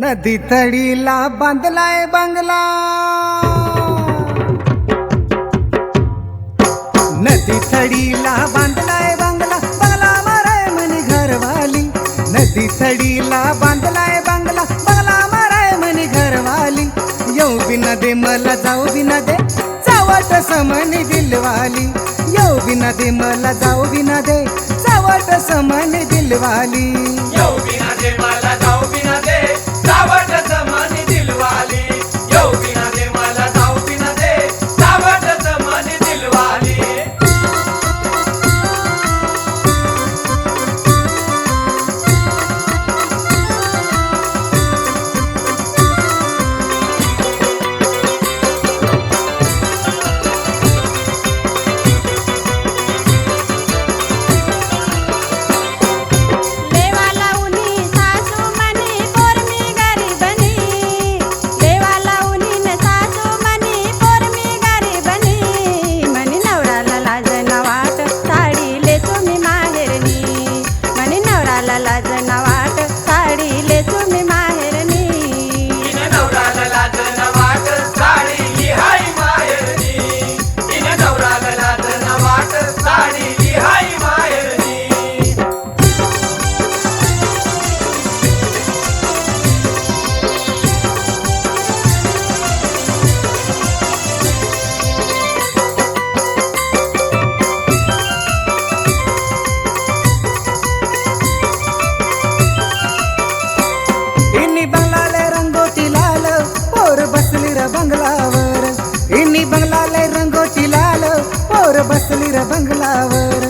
नदी तडीला बांधलाय बंगला. नदी तडीला बांधलाय बंगला. बंगला माराय म्हणे घरवाली. नदी तडीला बांधलाय बंगला. बंगला माराय म्हणे घरवाली. येऊ बिना दे मला जाऊ बिना दे चावट समनी दिलवाली. येऊ बिना दे मला जाऊ बिना दे चावट समनी दिलवाली. इन्नी बंगलाले रंगोटी लाल पोर बसली र बंगलावर। इन्नी बंगलाले रंगोटी लाल पोर बसली र बंगलावर।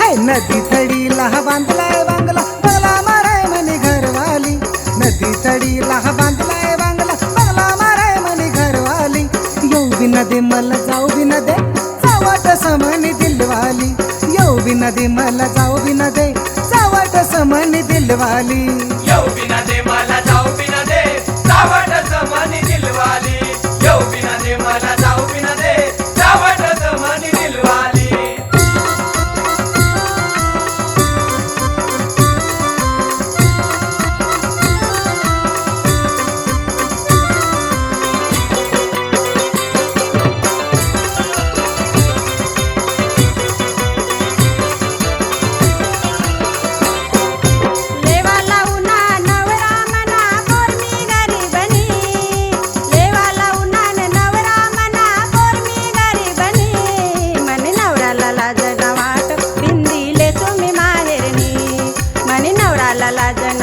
हाय नदी तडीला हा बांधलाय बंगला बंगला माराय म्हणे घरवाली। नदी तडीला हा बांधलाय बंगला बंगला माराय म्हणे घरवाली। येऊ बिना दे मला जाऊ बिना दे चावट समनी दिलवाली। येऊ बिना दे मला जाऊ बिना दे चावट समनी दिलवाली। येऊ बिना दे मला नवराला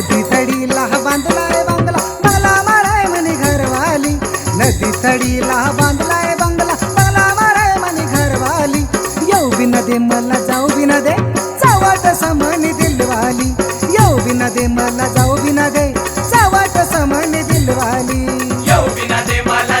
नदी तडीला बांधलाय बंगला. बंगला माराय म्हणे घरवाली. नदी तडीला बांधलाय बंगला. बंगला माराय म्हणे घरवाली. येऊ बिना दे मला जाऊ बिना दे चावट समानी दिलवाली. येऊ बिना दे मला जाऊ बिना दे चावट समानी दिलवाली. येऊ बिना दे मला